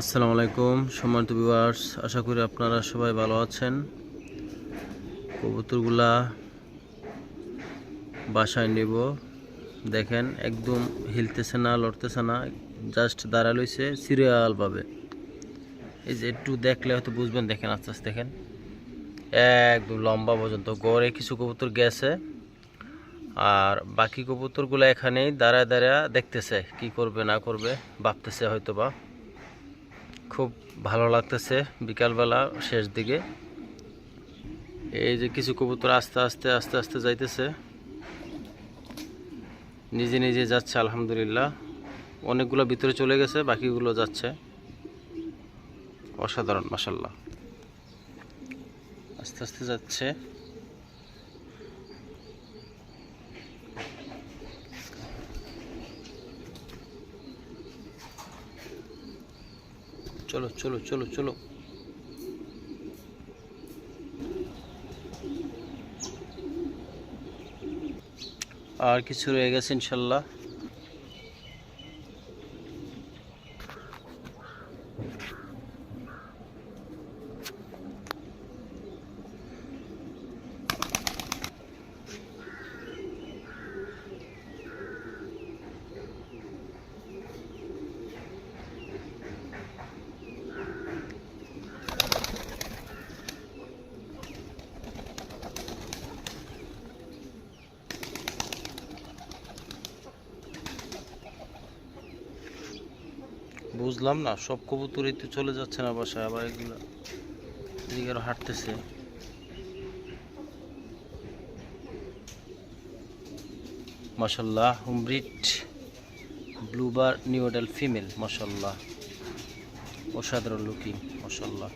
আসসালামু আলাইকুম, সম্মানিত ভিউয়ার্স আশা করি আপনারা সবাই ভালো আছেন। কবুতরগুলা বাসায় নেব। দেখেন, একদম হিলতেছে না, লড়তেছে না জাস্ট দাঁড়া লইছে সিরিয়ালভাবে এই যে একটু দেখলে হয়তো বুঝবেন, দেখেন, আস্তে আস্তে দেখেন। একদম লম্বা পর্যন্ত, গড়ে কিছু কবুতর গেছে। আর বাকি কবুতরগুলো এখানেই দাঁড়ায় দাঁড়ায় দেখতেছে, কি করবে, না করবে, ভাবতেছে হয়তো বা খুব ভালো লাগতেছে বিকালবেলা শেষ দিকে। এই যে কিছু কবুতর আস্তে আস্তে আস্তে আস্তে যাইতেছে। নিজে নিজে যাচ্ছে, আলহামদুলিল্লাহ। অনেকগুলো ভিতরে চলে গেছে, বাকিগুলো যাচ্ছে। অসাধারণ মাসাল্লাহ আস্তে আস্তে যাচ্ছে। চলো চলো চলো চলো। আর কিছু রয়ে গেছে ইনশাল্লাহ। বুঝলাম না, সব কবুতরই তো চলে যাচ্ছে না বাসায়, আবার এগুলো এদিকে আরও হাঁটতেছে। মাসাল্লাহ হুমব্রিট ব্লুবার নিউডেল ফিমেল মাসাল্লাহ অসাধারণ লুকিং মাসাল্লাহ